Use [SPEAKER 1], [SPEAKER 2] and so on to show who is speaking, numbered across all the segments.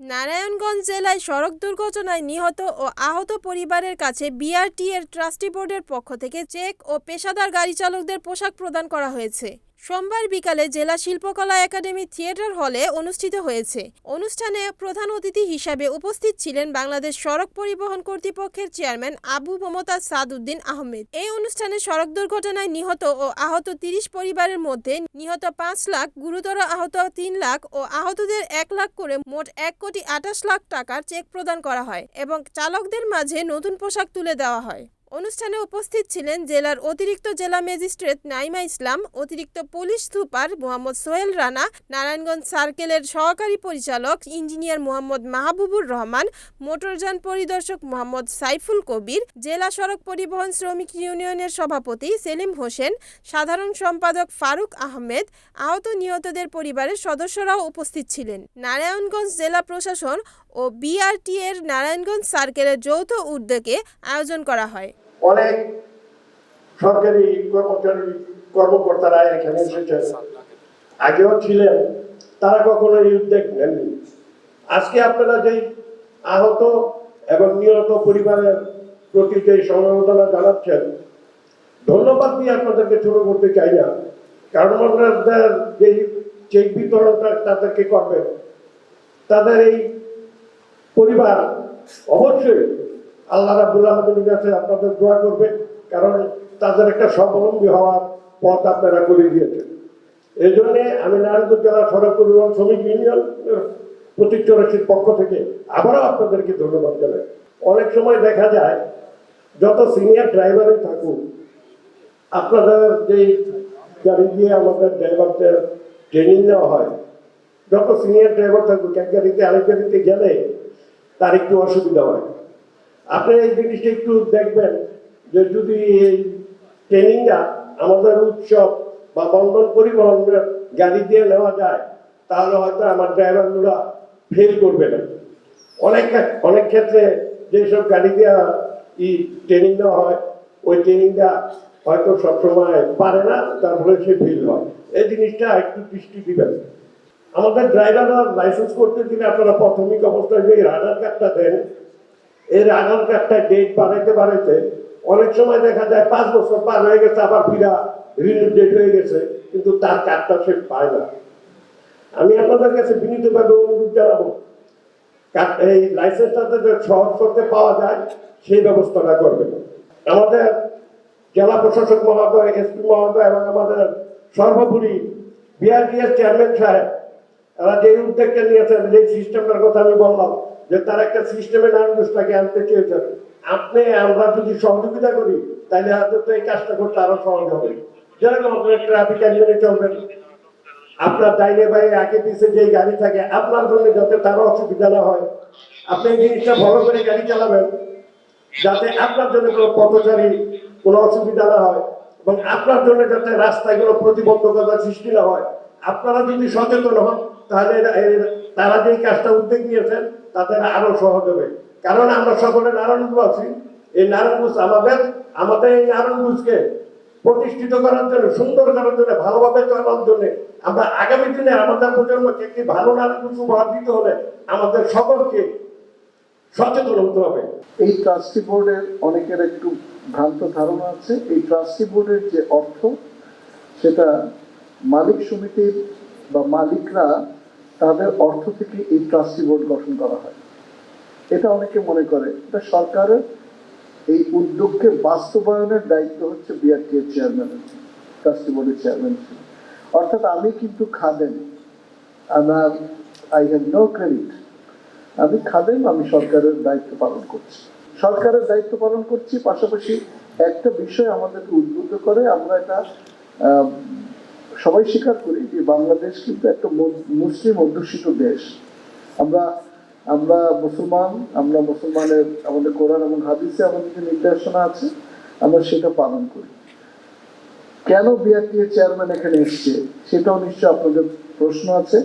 [SPEAKER 1] নারায়ণগঞ্জ জেলায় সড়ক দুর্ঘটনায় নিহত ও আহত পরিবারের কাছে বিআরটি এর ট্রাস্টি বোর্ডের পক্ষ থেকে চেক ও পেশাদার গাড়ি চালকদের পোশাক প্রদান করা হয়েছে। সোমবার বিকালে জেলা শিল্পকলা একাডেমি থিয়েটার হলে অনুষ্ঠিত হয়েছে। অনুষ্ঠানে প্রধান অতিথি হিসাবে উপস্থিত ছিলেন বাংলাদেশ সড়ক পরিবহন কর্তৃপক্ষের চেয়ারম্যান আবু মমতাজ সাদউদ্দিন আহমেদ। এই অনুষ্ঠানে সড়ক দুর্ঘটনায় নিহত ও আহত তিরিশ পরিবারের মধ্যে নিহত পাঁচ লাখ, গুরুতর আহত তিন লাখ ও আহতদের এক লাখ করে মোট এক কোটি আঠাশ লাখ টাকার চেক প্রদান করা হয় এবং চালকদের মাঝে নতুন পোশাক তুলে দেওয়া হয়। অনুষ্ঠানে উপস্থিত ছিলেন জেলার অতিরিক্ত জেলা ম্যাজিস্ট্রেট নাইমা ইসলাম, অতিরিক্ত পুলিশ সুপার মোহাম্মদ সোহেল রানা, নারায়ণগঞ্জ সার্কেলের সহকারী পরিচালক ইঞ্জিনিয়ার মোহাম্মদ মাহবুবুর রহমান, মোটরযান পরিদর্শক মোহাম্মদ সাইফুল কবির, জেলা সড়ক পরিবহন শ্রমিক ইউনিয়নের সভাপতি সেলিম হোসেন, সাধারণ সম্পাদক ফারুক আহমেদ, আহত নিহতদের পরিবারের সদস্যরাও উপস্থিত ছিলেন। নারায়ণগঞ্জ জেলা প্রশাসন ও বিআরটি এর নারায়ণগঞ্জ সার্কেলের যৌথ উদ্যোগে আয়োজন করা হয়।
[SPEAKER 2] অনেক সরকারি কর্মচারী, কর্মকর্তারা এখানে এসেছেন। আগেও ছিলেন, তারা কখনো এই উদ্যোগ নেননি। আজকে আপনারা যেই আহত এবং নিহত পরিবারের প্রতি যে সমবেদনা জানাচ্ছেন, ধন্যবাদ দিয়ে আপনাদেরকে ছোট করতে চাই না। কারণ আপনাদের যেই চেক বিতরণটা তাদেরকে করবেন, তাদের এই পরিবার, অবশ্যই আল্লাহ রাবুল আলমীর কাছে আপনাদের দোয়া করবে, কারণ তাদের একটা স্বাবলম্বী হওয়ার পথ আপনারা করে দিয়েছেন। এই জন্যে আমি নারায়ণগঞ্জ জেলা সড়ক পরিবহন শ্রমিক ইউনিয়ন প্রতিচরসির পক্ষ থেকে আবারও আপনাদেরকে ধন্যবাদ জানাই। অনেক সময় দেখা যায়, যত সিনিয়র ড্রাইভারই থাকুক, আপনাদের যেই গাড়ি দিয়ে আমাদের ড্রাইভারদের ট্রেনিং নেওয়া হয়, যত সিনিয়র ড্রাইভার থাকুক, এক গাড়িতে আরেক গাড়িতে গেলে তার একটু অসুবিধা হয়। আপনি এই জিনিসটা একটু দেখবেন যে যদি এই ট্রেনিংটা আমাদের উৎসব বা বন্ধন পরিবহনের গাড়ি দিয়ে নেওয়া যায়, তাহলে হয়তো আমার ড্রাইভারগুলো ফেল করবে না। অনেক অনেক ক্ষেত্রে যেসব গাড়ি দেওয়া ই ট্রেনিং দেওয়া হয়, ওই ট্রেনিংটা হয়তো সবসময় পারে না তারপরে সে ফেল হয়। এই জিনিসটা একটু দৃষ্টি দিবেন। আমাদের ড্রাইভাররা লাইসেন্স করতে দিলে আপনারা প্রাথমিক অবস্থায় যে রাডার কার্ডটা দেন, এই রাডার কার্ডটা ডেট বাড়াইতে বাড়াইতে অনেক সময় দেখা যায় পাঁচ বছর পার হয়ে গেছে, আবার ফিরা রিনিউ ডেট হয়ে গেছে, কিন্তু তার কার্ডটা সে পায় না। আমি আপনাদের কাছে বিনীতভাবে অনুরোধ জানাব এই লাইসেন্সটা যে সহজ করতে পাওয়া যায়, সেই ব্যবস্থাটা করবেন। আমাদের জেলা প্রশাসক মহোদয় এসপি মহোদয় এবং আমাদের সর্বোপরি বিআরটিএস চেয়ারম্যান সাহেব তারা যে উদ্যোগটা নিয়েছেন যে সিস্টেমটার কথা আমি বললাম, যে তারা একটা সিস্টেমে নারায়ণগঞ্জটাকে আনতে চেয়েছেন আপনি আমরা যদি সহযোগিতা করি, তাহলে হয়তো এই কাজটা করতে আরও সহজ হবে। যেরকম আপনার ট্রাফিক মেনে চলবেন, আপনার ডাইনে বাইরে আগে পিছিয়ে যে গাড়ি থাকে, আপনার জন্য যাতে তারও অসুবিধা না হয়। আপনি এই জিনিসটা ফলো করে গাড়ি চালাবেন, যাতে আপনার জন্য কোনো পথচারী কোনো অসুবিধা না হয় এবং আপনার জন্য যাতে রাস্তায় কোনো প্রতিবন্ধকতা সৃষ্টি না হয়। আপনারা যদি সচেতন হন তাহলে তারা যেই কাজটা উদ্যোগ নিয়েছেন, তাদের আরও সহজ হবে। কারণ আমরা সকলে নারায়ণগঞ্জ আছি এই নারায়ণগঞ্জ আমাদের আমাদের এই নারায়ণগঞ্জকে প্রতিষ্ঠিত করার জন্য, সুন্দর করার জন্য, ভালোভাবে চলার জন্য আমরা আগামী দিনে আমাদের প্রজন্মকে একটি ভালো নারায়ণগঞ্জ উপহার দিতে হলে আমাদের সকলকে সচেতন হতে হবে।
[SPEAKER 3] এই ট্রাস্টি বোর্ডের অনেকের একটু ভ্রান্ত ধারণা আছে। এই ট্রাস্টি বোর্ডের যে অর্থ, সেটা মালিক সমিতির বা মালিকরা তাদের অর্থ থেকে এই ট্রাস্টি বোর্ড গঠন করা হয়। এটা অনেকে মনে করে এটা সরকারের এই উদ্যোগকে বাস্তবায়নের দায়িত্ব হচ্ছে বিআরটি এর চেয়ারম্যানের ট্রাস্টি বোর্ডের চেয়ারম্যান। অর্থাৎ আমি কিন্তু খাদেন আমার আই হ্যাভ নো ক্রেডিট আমি খাদেন আমি সরকারের দায়িত্ব পালন করছি। সরকারের দায়িত্ব পালন করছি, পাশাপাশি একটা বিষয় আমাদেরকে উদ্বুদ্ধ করে, আমরা এটা সবাই স্বীকার করি যে বাংলাদেশ কিন্তু একটা মুসলিম অধ্যুষিত দেশ। আমরা আমরা মুসলমান, আমরা মুসলমানের, আমাদের কোরআন এবং হাদিসে আমাদের যে নির্দেশনা আছে, আমরা সেটা পালন করি। কেন বিআরটি চেয়ারম্যান এখানে এসছে? সেটাও নিশ্চয় আপনাদের প্রশ্ন আছে।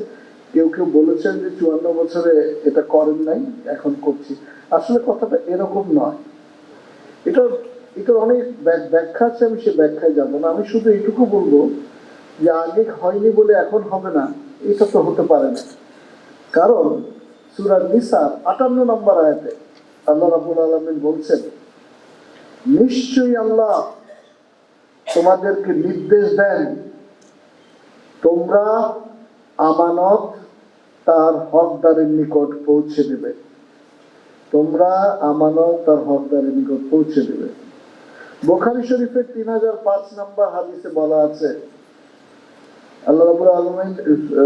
[SPEAKER 3] কেউ কেউ বলেছেন যে চুয়ান্ন বছরে এটা করেন নাই, এখন করছি। আসলে কথাটা এরকম নয়। এটা এটার অনেক ব্যাখ্যা আছে, আমি সে ব্যাখ্যায় যাব না। আমি শুধু এইটুকু বলব যে আগে হয়নি বলে এখন হবে না, এটা তো হতে পারে না। কারণ সূরা নিসা আটান্ন নম্বর আয়াতে আল্লাহ রাব্বুল আলামিন বলছেন, নিশ্চয়ই আল্লাহ তোমাদেরকে নির্দেশ দেন, তোমরা আমানত তার হকদারের নিকট পৌঁছে দেবে। তোমরা আমানত তার হকদারের নিকট পৌঁছে দেবে। বোখারি শরীফের তিন হাজার পাঁচ নম্বর হাদিসে বলা আছে আল্লাহ রাবুল আলমিন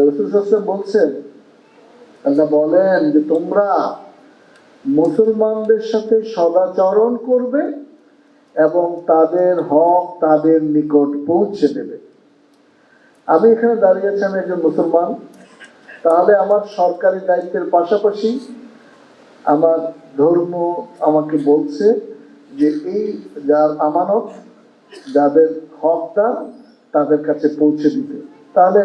[SPEAKER 3] রসুল বলছেন, আল্লাহ বলেন যে তোমরা মুসলমানদের সাথে সদাচরণ করবে এবং তাদের হক তাদের নিকট পৌঁছে দেবে। আমি এখানে দাঁড়িয়ে আছি, আমি একজন মুসলমান। তাহলে আমার সরকারি দায়িত্বের পাশাপাশি আমার ধর্ম আমাকে বলছে যে এই যার আমানত, যাদের হকদার তাদের কাছে পৌঁছে দিতে। তাহলে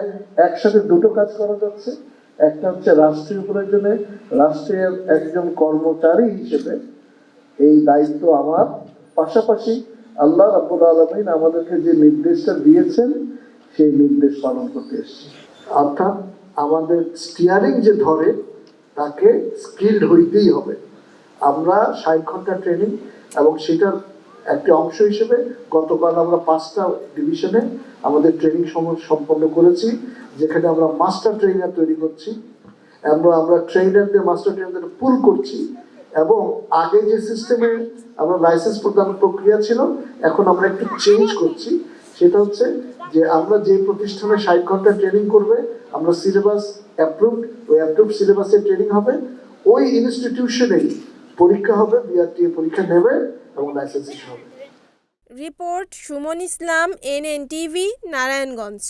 [SPEAKER 3] একসাথে দুটো কাজ করা যাচ্ছে। একটা হচ্ছে রাষ্ট্রীয় প্রয়োজনে, রাষ্ট্রের একজন কর্মচারী হিসেবে এই দায়িত্ব আমার। পাশাপাশি আল্লাহ রাব্বুল আলমিন আমাদেরকে যে নির্দেশটা দিয়েছেন, সেই নির্দেশ পালন করতে এসেছি। অর্থাৎ আমাদের স্টিয়ারিং যে ধরে, তাকে স্কিল্ড হইতেই হবে। আমরা ষাট ঘণ্টা ট্রেনিং এবং সেটার একটি অংশ হিসেবে গতকাল আমরা পাঁচটা ডিভিশনে আমাদের ট্রেনিং সম্পন্ন করেছি, যেখানে আমরা মাস্টার ট্রেনার তৈরি করছি, আমরা আমরা ট্রেনারদের মাস্টার ট্রেনারদের পুল করছি, এবং আগে যে সিস্টেমে আমরা লাইসেন্স প্রদান প্রক্রিয়া ছিল, এখন আমরা একটু চেঞ্জ করছি। সেটা হচ্ছে যে আমরা যে প্রতিষ্ঠানে ষাট ঘণ্টা ট্রেনিং করবে, আমরা সিলেবাস অ্যাপ্রুভড ওই অ্যাপ্রুভ সিলেবাসের ট্রেনিং হবে। ওই ইনস্টিটিউশনেই পরীক্ষা হবে বিআরটি পরীক্ষা নেবে, এবং লাইসেন্স হবে।
[SPEAKER 1] Report Sumon Islam NN TV Narayanganj.